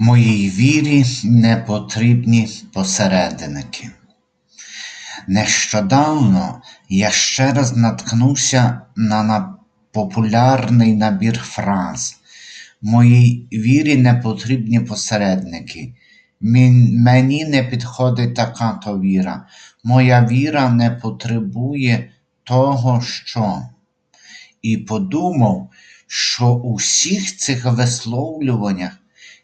Моїй вірі не потрібні посередники. Нещодавно я ще раз наткнувся на популярний набір фраз. Моїй вірі не потрібні посередники. Мені не підходить така то віра. Моя віра не потребує того, що. І подумав, що у всіх цих висловлюваннях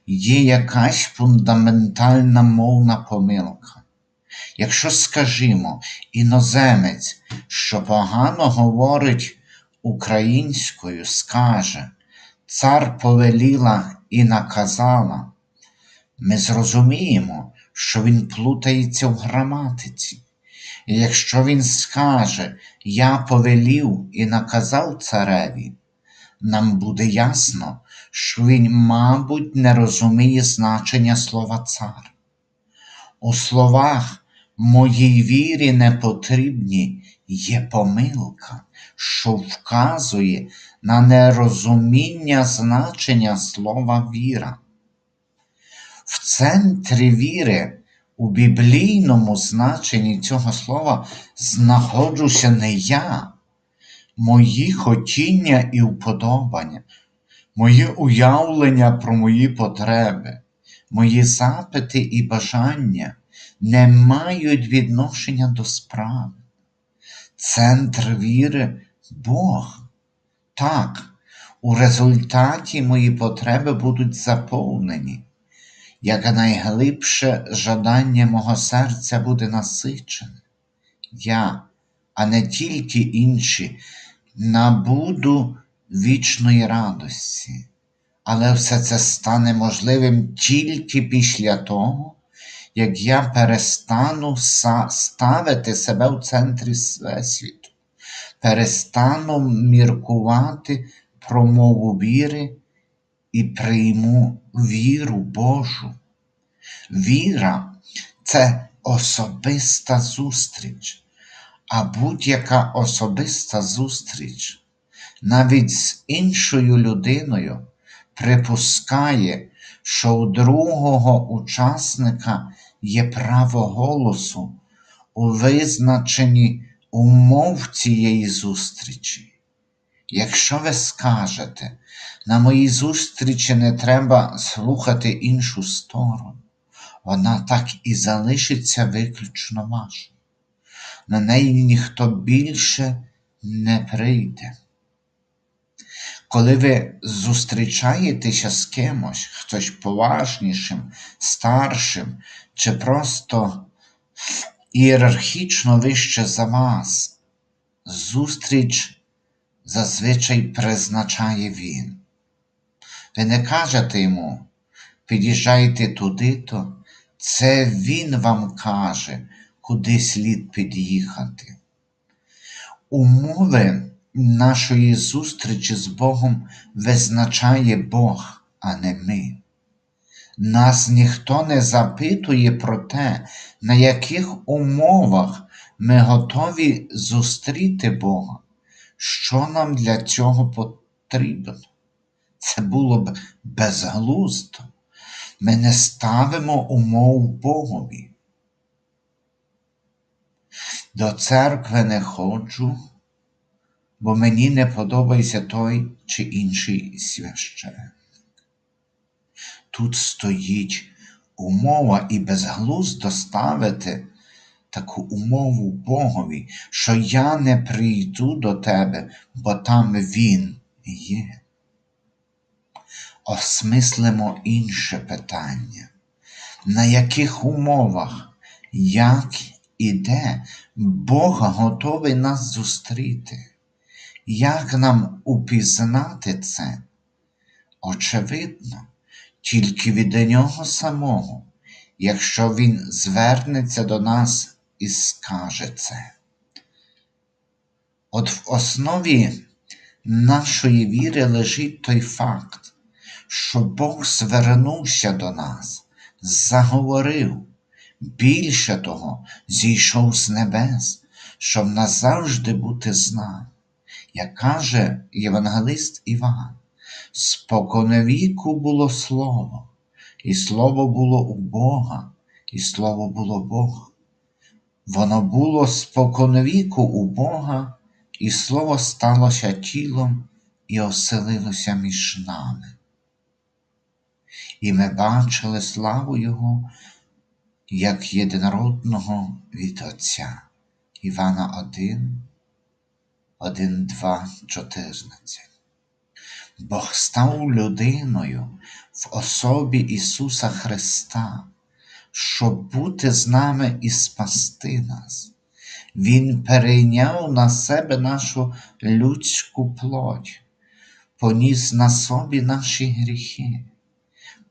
є якась фундаментальна мовна помилка. Якщо, скажімо, іноземець, що погано говорить українською, скаже Цар повеліла і наказала, ми зрозуміємо, що він плутається в граматиці. І якщо він скаже Я повелів і наказав цареві, нам буде ясно, що він, мабуть, не розуміє значення слова цар. У словах моїй вірі не потрібні є помилка, що вказує на нерозуміння значення слова віра. В центрі віри у біблійному значенні цього слова знаходжуся не я, мої хотіння і вподобання, моє уявлення про мої потреби, мої запити і бажання не мають відношення до справи. Центр віри Бог. Так, у результаті мої потреби будуть заповнені, як найглибше жадання мого серця буде насичене. Я, а не тільки інші, набуду вічної радості. Але все це стане можливим тільки після того, як я перестану ставити себе в центрі Всесвіту, перестану міркувати про мову віри і прийму віру Божу. Віра це особиста зустріч, а будь-яка особиста зустріч навіть з іншою людиною припускає, що у другого учасника є право голосу у визначенні умов цієї зустрічі. Якщо ви скажете, на моїй зустрічі не треба слухати іншу сторону, вона так і залишиться виключно вашою. На неї ніхто більше не прийде. Коли ви зустрічаєтеся з кимось, хтось поважнішим, старшим чи просто ієрархічно вище за вас, зустріч зазвичай призначає він. Ви не кажете йому, під'їжджайте туди-то, це він вам каже, куди слід під'їхати. Умови нашої зустрічі з Богом визначає Бог, а не ми. Нас ніхто не запитує про те, на яких умовах ми готові зустріти Бога, що нам для цього потрібно. Це було б безглуздо. Ми не ставимо умов Богові. До церкви не ходжу, бо мені не подобається той чи інший священник. Тут стоїть умова і безглуздо ставити таку умову Богові, що я не прийду до тебе, бо там Він є. Осмислимо інше питання. На яких умовах, як і де Бог готовий нас зустріти? Як нам упізнати це? Очевидно, тільки від нього самого, якщо він звернеться до нас і скаже це. От в основі нашої віри лежить той факт, що Бог звернувся до нас, заговорив, більше того, зійшов з небес, щоб назавжди бути з нами. Як каже євангелист Іван, споконвіку було слово, і Слово було у Бога, і Слово було Бог. Воно було споконвіку у Бога, і Слово сталося тілом і оселилося між нами. І ми бачили славу Його, як єдинородного від Отця. Івана 1, 1, 2, 14. Бог став людиною в особі Ісуса Христа, щоб бути з нами і спасти нас. Він перейняв на себе нашу людську плоть, поніс на собі наші гріхи,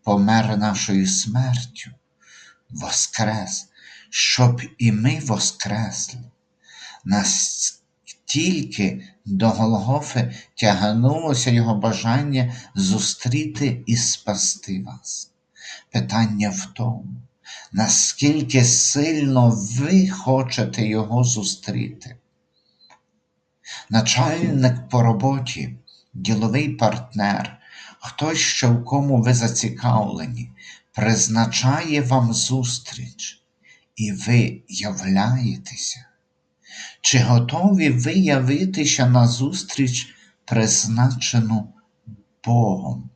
помер нашою смертю, воскрес, щоб і ми воскресли. Настільки до Голгофи тягнулося його бажання зустріти і спасти вас. Питання в тому, наскільки сильно ви хочете його зустріти. Начальник по роботі, діловий партнер, хтось, що в кому ви зацікавлені, призначає вам зустріч, і ви являєтеся. Чи готові ви явитися на зустріч, призначену Богом?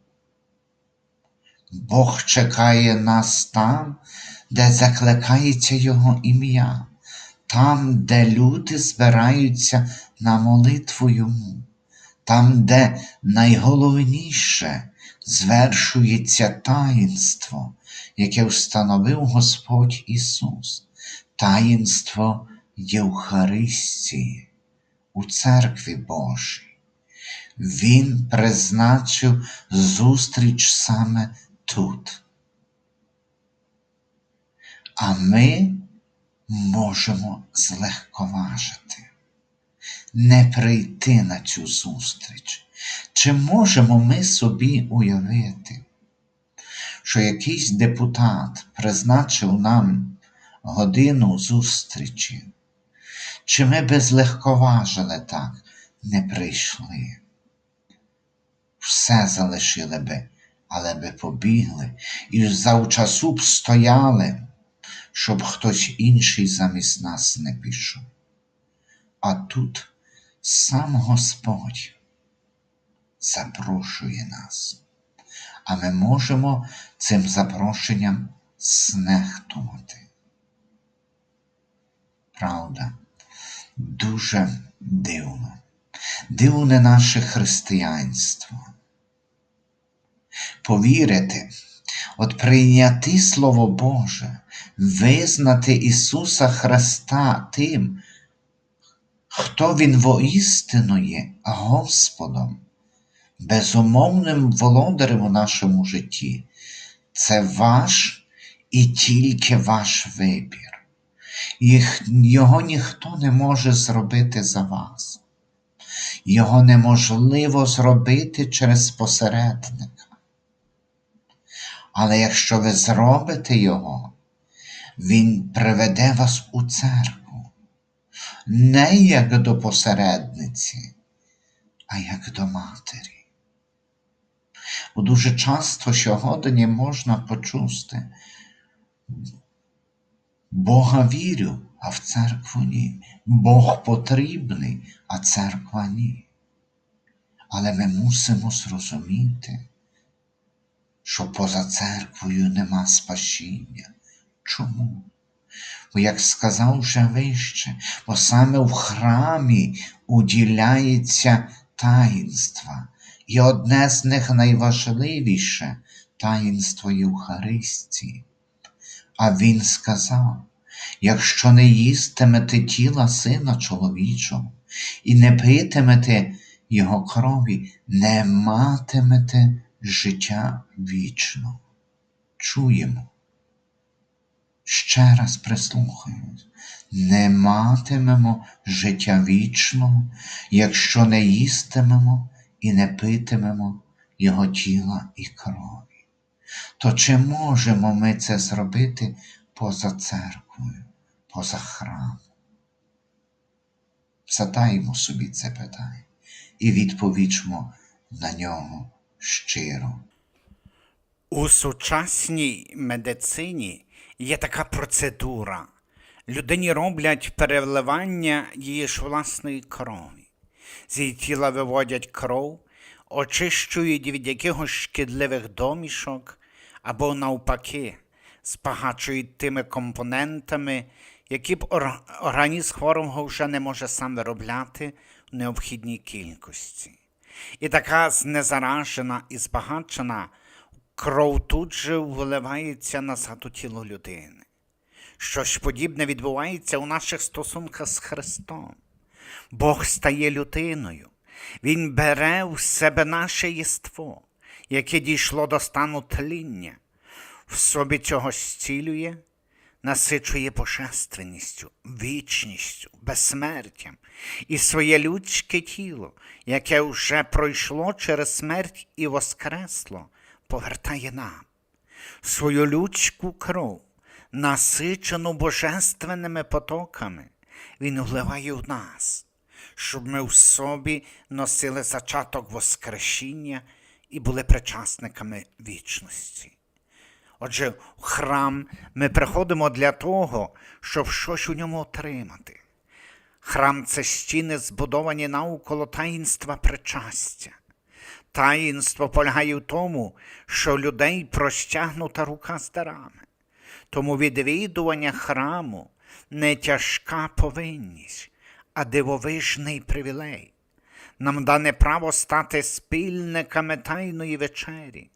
Бог чекає нас там, де закликається Його ім'я, там, де люди збираються на молитву Йому, там, де найголовніше звершується таїнство, яке встановив Господь Ісус, таїнство Євхаристії у церкві Божій. Він призначив зустріч саме тут. А ми можемо злегковажити, не прийти на цю зустріч. Чи можемо ми собі уявити, що якийсь депутат призначив нам годину зустрічі? Чи ми без легковажили так не прийшли? Все залишили би, але би побігли і завчасу б стояли, щоб хтось інший замість нас не пішов. А тут сам Господь запрошує нас, а ми можемо цим запрошенням знехтувати. Правда, дуже дивно, дивне наше християнство. Повірити, от прийняти Слово Боже, визнати Ісуса Христа тим, хто Він воістину є Господом, безумовним володарем у нашому житті, це ваш і тільки ваш вибір. Їх, Його ніхто не може зробити за вас. Його неможливо зробити через посередника. Але якщо ви зробите Його, Він приведе вас у церкву, не як до посередниці, а як до матері. Бо дуже часто сьогодні можна почути, Бога вірю, а в церкву ні. Бог потрібний, а церква ні. Але ми мусимо зрозуміти, що поза церквою нема спасіння. Чому? Бо, як сказав вже вище, бо саме в храмі уділяється таїнства, і одне з них найважливіше таїнство Євхаристії. А він сказав: якщо не їстимете тіла сина чоловічого і не питимете його крові, не матимете життя вічно. Чуємо. Ще раз прислухаємось, не матимемо життя вічного, якщо не їстимемо і не питимемо Його тіла і крові. То чи можемо ми це зробити поза церквою, поза храмом? Задаємо собі це питання і відповічмо на нього щиро. У сучасній медицині є така процедура. Людині роблять переливання її ж власної крові. З її тіла виводять кров, очищують від якихось шкідливих домішок або навпаки збагачують тими компонентами, які б ор- організм хворого вже не може сам виробляти в необхідній кількості. І така знезаражена і збагачена кров тут же виливається назад у тіло людини. Щось подібне відбувається у наших стосунках з Христом. Бог стає людиною. Він бере в себе наше єство, яке дійшло до стану тління, в собі цього зцілює, насичує божественністю, вічністю, безсмертям. І своє людське тіло, яке вже пройшло через смерть і воскресло, повертає нам. Свою людську кров, насичену божественними потоками, Він вливає в нас, щоб ми в собі носили зачаток Воскресіння і були причасниками вічності. Отже, в храм ми приходимо для того, щоб щось у ньому отримати. Храм це стіни, збудовані навколо таїнства причастя. Таїнство полягає в тому, що людей простягнута рука з дарами. Тому відвідування храму не тяжка повинність, а дивовижний привілей. Нам дане право стати спільниками Тайної вечері.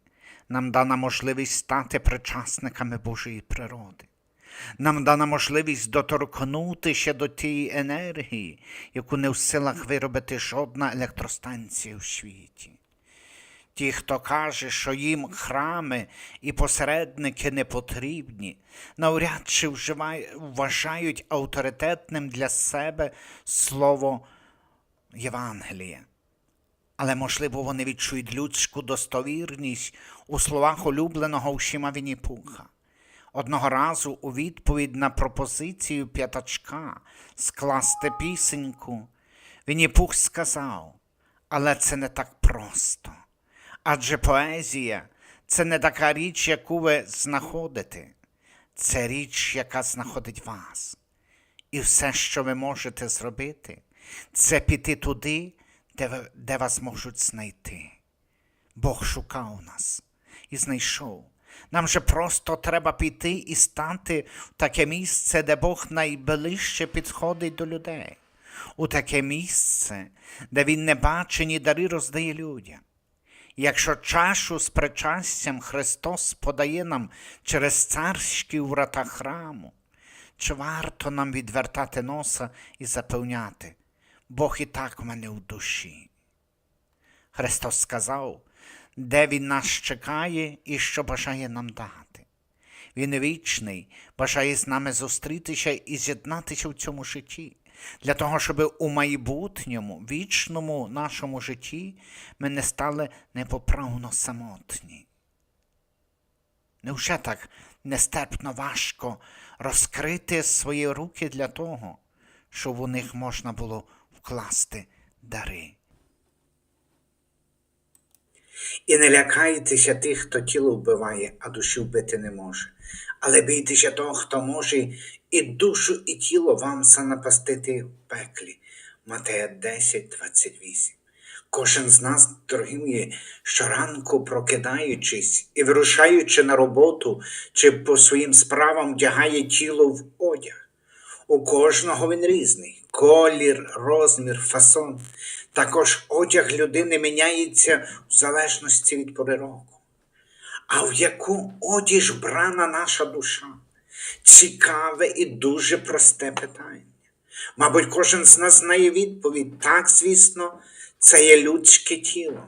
Нам дана можливість стати причасниками Божої природи. Нам дана можливість доторкнутися до тієї енергії, яку не в силах виробити жодна електростанція у світі. Ті, хто каже, що їм храми і посередники не потрібні, навряд чи вважають авторитетним для себе слово Євангелія. Але, можливо, вони відчують людську достовірність у словах улюбленого всіма Вінні-Пуха. Одного разу у відповідь на пропозицію п'ятачка скласти пісеньку, Вінні-Пух сказав, але це не так просто. Адже поезія це не така річ, яку ви знаходите, це річ, яка знаходить вас. І все, що ви можете зробити, це піти туди, де, де вас можуть знайти. Бог шукав нас і знайшов. Нам же просто треба піти і стати в таке місце, де Бог найближче підходить до людей, у таке місце, де Він небачені дари роздає людям. Якщо чашу з причастям Христос подає нам через царські врата храму, чи варто нам відвертати носа і запевняти, Бог і так мене в душі. Христос сказав, де Він нас чекає і що бажає нам дати. Він вічний, бажає з нами зустрітися і з'єднатися в цьому житті, для того, щоб у майбутньому, вічному нашому житті ми не стали непоправно самотні. Невже так нестерпно важко розкрити свої руки для того, щоб у них можна було вкласти дари? І не лякайтеся тих, хто тіло вбиває, а душі вбити не може. Але бійтеся того, хто може і душу, і тіло вам занапастити в пеклі. Матея 10, 28. Кожен з нас, дорогі мої, щоранку прокидаючись і вирушаючи на роботу чи по своїм справам вдягає тіло в одяг. У кожного він різний колір, розмір, фасон. Також одяг людини міняється в залежності від пори року. А в яку одіж брана наша душа? Цікаве і дуже просте питання. Мабуть, кожен з нас знає відповідь. Так, звісно, це є людське тіло.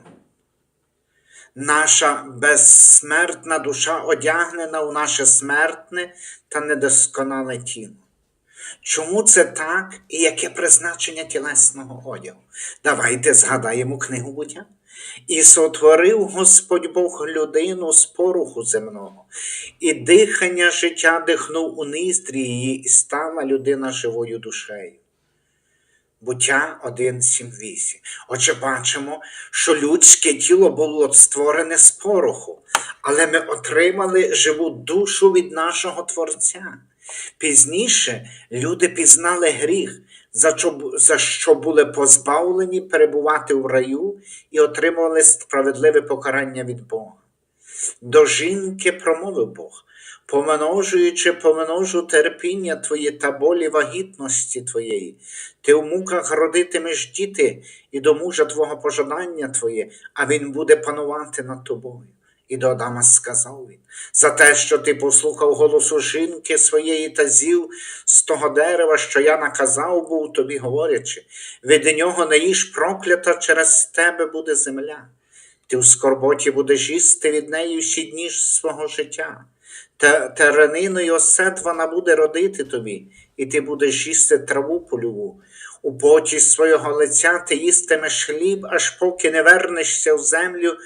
Наша безсмертна душа одягнена у наше смертне та недосконале тіло. Чому це так і яке призначення тілесного одягу? Давайте згадаємо книгу буття. І сотворив Господь Бог людину з поруху земного, і дихання життя дихнув у ніздрі її, і стала людина живою душею. Буття 1.7.8. Отже, бачимо, що людське тіло було створене з пороху, але ми отримали живу душу від нашого Творця. Пізніше люди пізнали гріх, за що, були позбавлені перебувати в раю і отримували справедливе покарання від Бога. До жінки промовив Бог, помножуючи, помножу терпіння твоє та болі вагітності твоєї. Ти в муках родитимеш діти, і до мужа твого пожадання твоє, а він буде панувати над тобою. І до Адама сказав він, за те, що ти послухав голосу жінки своєї та з'їв з того дерева, що я наказав був тобі, говорячи, від нього не їж проклята, через тебе буде земля. Ти в скорботі будеш їсти від неї всі дні свого життя. Та терениною осет вона буде родити тобі, і ти будеш їсти траву польову. У поті свого лиця ти їстимеш хліб, аж поки не вернешся в землю,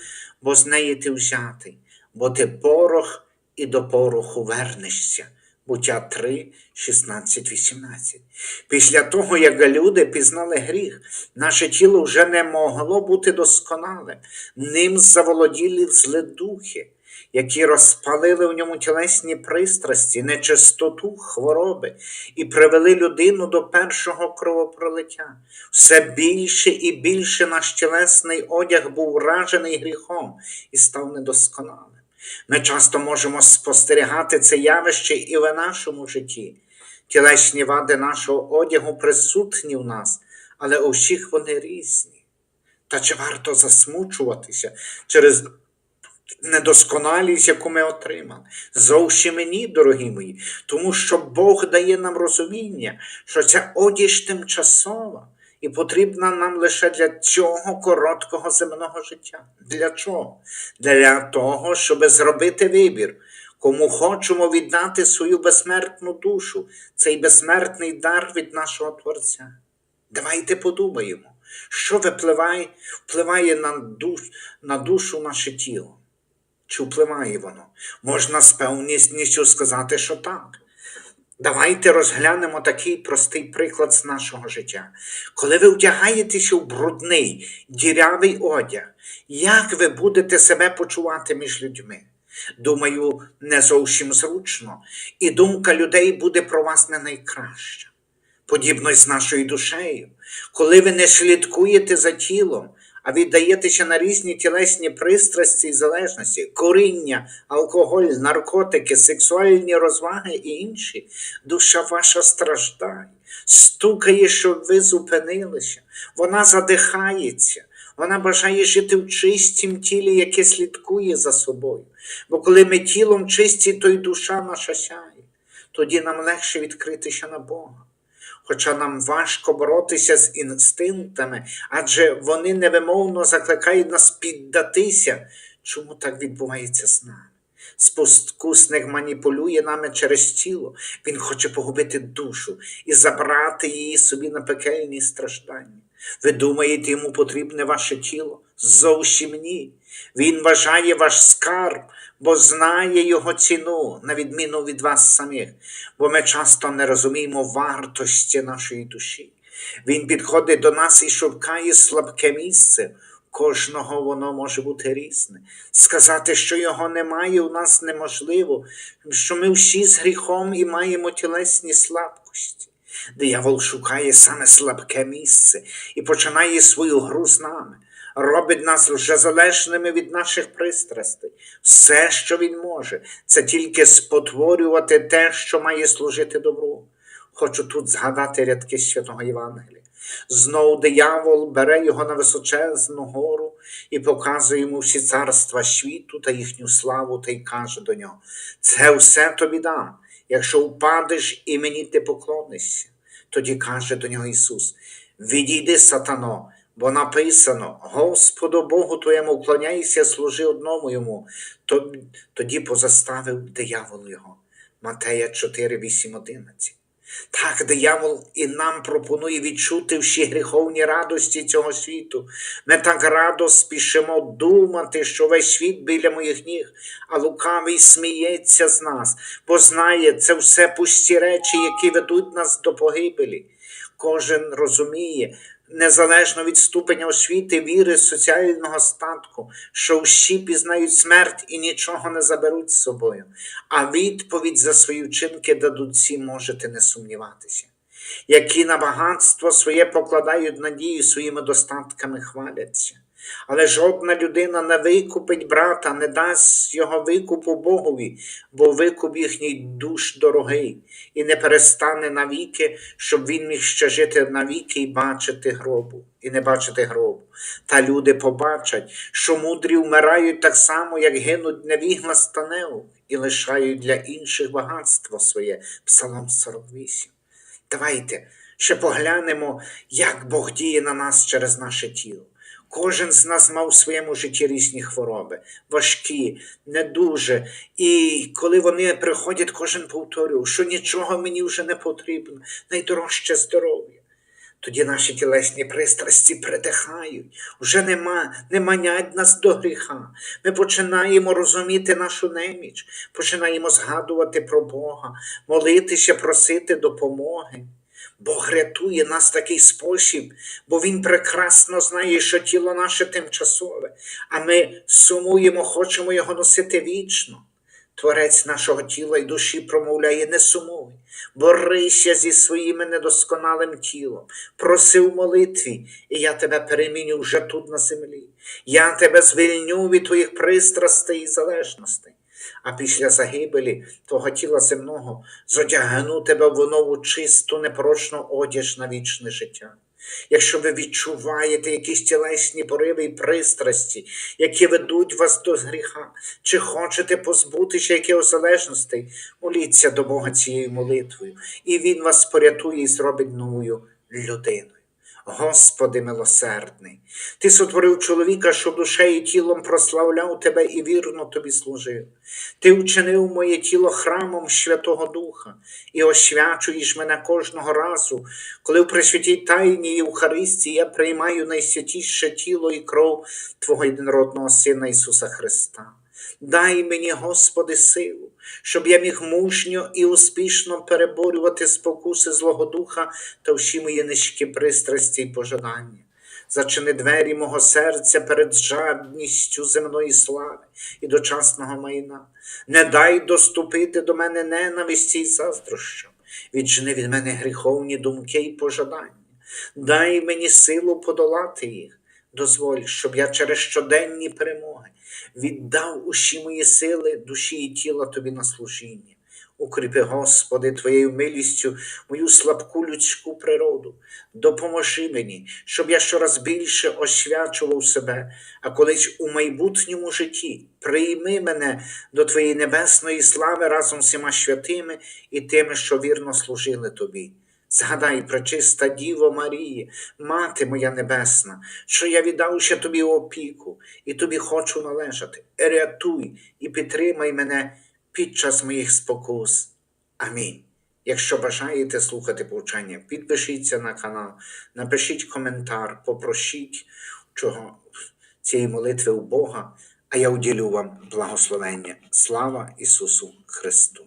бо з неї ти взятий, бо ти порох і до пороху вернешся. Буття 3, 16, 18. Після того, як люди пізнали гріх, наше тіло вже не могло бути досконале. Ним заволоділи зледухи, які розпалили в ньому тілесні пристрасті, нечистоту, хвороби і привели людину до першого кровопролиття. Все більше і більше наш тілесний одяг був вражений гріхом і став недосконалим. Ми часто можемо спостерігати це явище і в нашому житті. Тілесні вади нашого одягу присутні в нас, але у всіх вони різні. Та чи варто засмучуватися через недосконалість, яку ми отримали? Зовсім ні, дорогі мої, тому що Бог дає нам розуміння, що ця одіж тимчасова і потрібна нам лише для цього короткого земного життя. Для чого? Для того, щоб зробити вибір. Кому хочемо віддати свою безсмертну душу, цей безсмертний дар від нашого Творця. Давайте подумаємо, що випливає, впливає на, душ, на душу наше тіло. Чи впливає воно? Можна з певністю сказати, що так. Давайте розглянемо такий простий приклад з нашого життя. Коли ви вдягаєтеся в брудний, дірявий одяг, як ви будете себе почувати між людьми? Думаю, не зовсім зручно, і думка людей буде про вас не найкраща. Подібно й з нашою душею. Коли ви не слідкуєте за тілом, а віддаєтеся на різні тілесні пристрасті і залежності, коріння, алкоголь, наркотики, сексуальні розваги і інші, душа ваша страждає, стукає, щоб ви зупинилися, вона задихається, вона бажає жити в чистім тілі, яке слідкує за собою. Бо коли ми тілом чисті, то й душа наша сяє, тоді нам легше відкритися на Бога. Хоча нам важко боротися з інстинктами, адже вони невимовно закликають нас піддатися. Чому так відбувається з нами? Спокусник маніпулює нами через тіло, він хоче погубити душу і забрати її собі на пекельні страждання. Ви думаєте, йому потрібне ваше тіло? Зовсім ні. Він вважає ваш скарб, бо знає його ціну, на відміну від вас самих, бо ми часто не розуміємо вартості нашої душі. Він підходить до нас і шукає слабке місце. Кожного воно може бути різне. Сказати, що його немає, у нас неможливо, що ми всі з гріхом і маємо тілесні слабкості. Диявол шукає саме слабке місце і починає свою гру з нами, робить нас вже залежними від наших пристрастей. Все, що він може, це тільки спотворювати те, що має служити добру. Хочу тут згадати рядки святого Євангелія. Знову диявол бере його на височезну гору і показує йому всі царства світу та їхню славу, та й каже до нього: Це все тобі дам, якщо впадеш і мені ти поклонишся. Тоді каже до нього Ісус: Відійди, сатано, бо написано: Господу Богу твоєму вклоняйся, служи одному йому. Тоді позаставив диявол його. Матея 4, 8, 11. Так, диявол і нам пропонує відчути всі гріховні радості цього світу. Ми так радо спішимо думати, що весь світ біля моїх ніг, а лукавий сміється з нас, бо знає, це все пусті речі, які ведуть нас до погибелі. Кожен розуміє, незалежно від ступеня освіти, віри, соціального статку, що всі пізнають смерть і нічого не заберуть з собою, а відповідь за свої вчинки дадуть всі, можете не сумніватися. Які на багатство своє покладають надію, своїми достатками хваляться. Але жодна людина не викупить брата, не дасть його викупу Богові, бо викуп їхній душ дорогий, і не перестане навіки, щоб він міг ще жити навіки і бачити гробу, і не бачити гробу. Та люди побачать, що мудрі вмирають так само, як гинуть невігла станеу, і лишають для інших багатство своє. Псалом 48. Давайте ще поглянемо, як Бог діє на нас через наше тіло. Кожен з нас мав у своєму житті різні хвороби, важкі, не дуже. І коли вони приходять, кожен повторював, що нічого мені вже не потрібно, найдорожче здоров'я. Тоді наші тілесні пристрасті придихають, вже нема, не манять нас до гріха. Ми починаємо розуміти нашу неміч, починаємо згадувати про Бога, молитися, просити допомоги. Бог рятує нас в такий спосіб, бо Він прекрасно знає, що тіло наше тимчасове, а ми сумуємо, хочемо його носити вічно. Творець нашого тіла і душі промовляє, не сумуй, борися зі своїм недосконалим тілом, проси в молитві, і я тебе переміню вже тут на землі. Я тебе звільню від твоїх пристрастей і залежностей. А після загибелі твого тіла земного зодягну тебе в нову чисту, непорочну одяж на вічне життя. Якщо ви відчуваєте якісь тілесні пориви і пристрасті, які ведуть вас до гріха, чи хочете позбутися якихось залежностей, моліться до Бога цією молитвою, і Він вас порятує і зробить новою людиною. Господи милосердний, Ти сотворив чоловіка, що душею і тілом прославляв Тебе і вірно тобі служив. Ти вчинив моє тіло храмом Святого Духа і освячуєш мене кожного разу, коли в Пресвятій Тайні Євхаристії я приймаю найсвятіше тіло і кров Твого єдинородного Сина Ісуса Христа. Дай мені, Господи, силу, щоб я міг мужньо і успішно переборювати спокуси Злого Духа та всі мої низькі пристрасті й пожадання. Зачини двері мого серця перед жадністю земної слави і дочасного майна. Не дай доступити до мене ненависті й заздрощам. Віджени від мене гріховні думки й пожадання. Дай мені силу подолати їх. Дозволь, щоб я через щоденні перемоги віддав усі мої сили, душі і тіла тобі на служіння. Укріпи, Господи, Твоєю милістю мою слабку людську природу. Допоможи мені, щоб я щораз більше освячував себе, а колись у майбутньому житті прийми мене до Твоєї небесної слави разом з всіма святими і тими, що вірно служили Тобі. Згадай, пречиста Діво Марії, Мати моя Небесна, що я віддав ще тобі опіку і тобі хочу належати. Рятуй і підтримай мене під час моїх спокус. Амінь. Якщо бажаєте слухати повчання, підпишіться на канал, напишіть коментар, попросіть чого цієї молитви у Бога, а я уділю вам благословення. Слава Ісусу Христу!